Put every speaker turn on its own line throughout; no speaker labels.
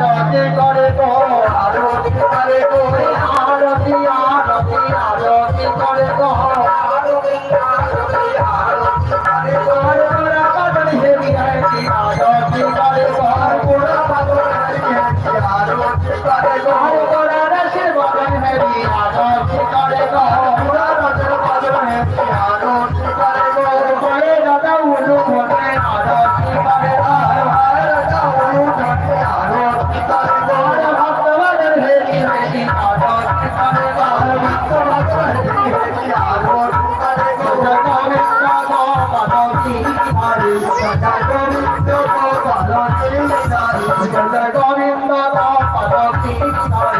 আরতি করে গো, আরতি করে গো, আরতি আরতি আরতি করে গো, আরতি করে গো। আরতি করে গো আরতি করে গো।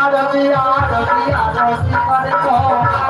আরতি আরতি আরতি করে কহ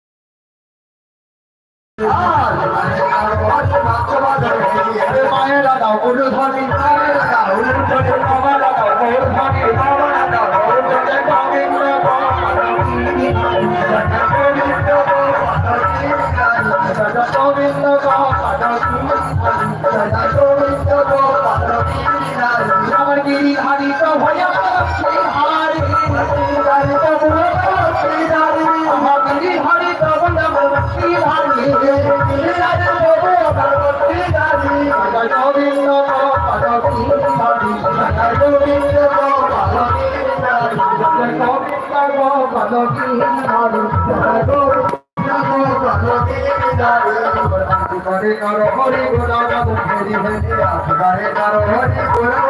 করে কারও হরি গোদাম ফেরি ফেরি করে কারও হরি গোদাম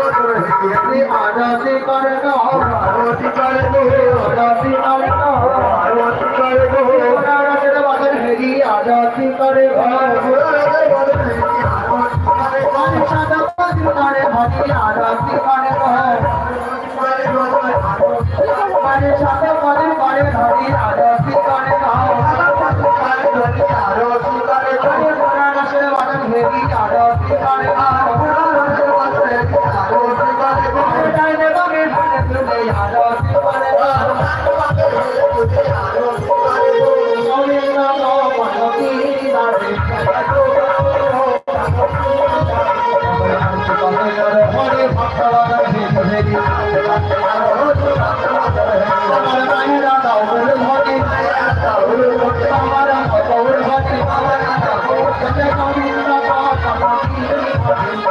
ফেরি আজাতি করে কাহো আরতি করে গো আজাতি করে কাহো আরতি করে গো আজাতি করে ভাই Thank you.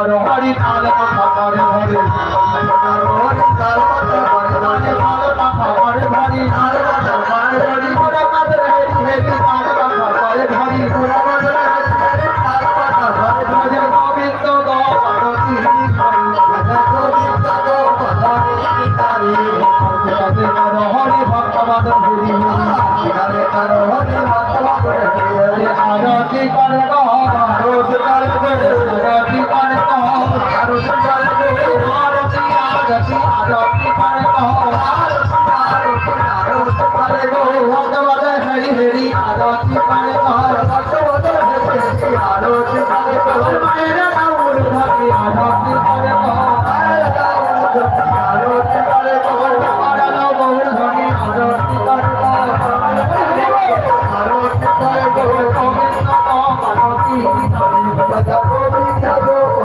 হর হরি তাল মাথার হরি তাল হরি তাল মাথার হরি তাল মাথার হরি হরি তাল মাথার হরি হরি তাল মাথার হরি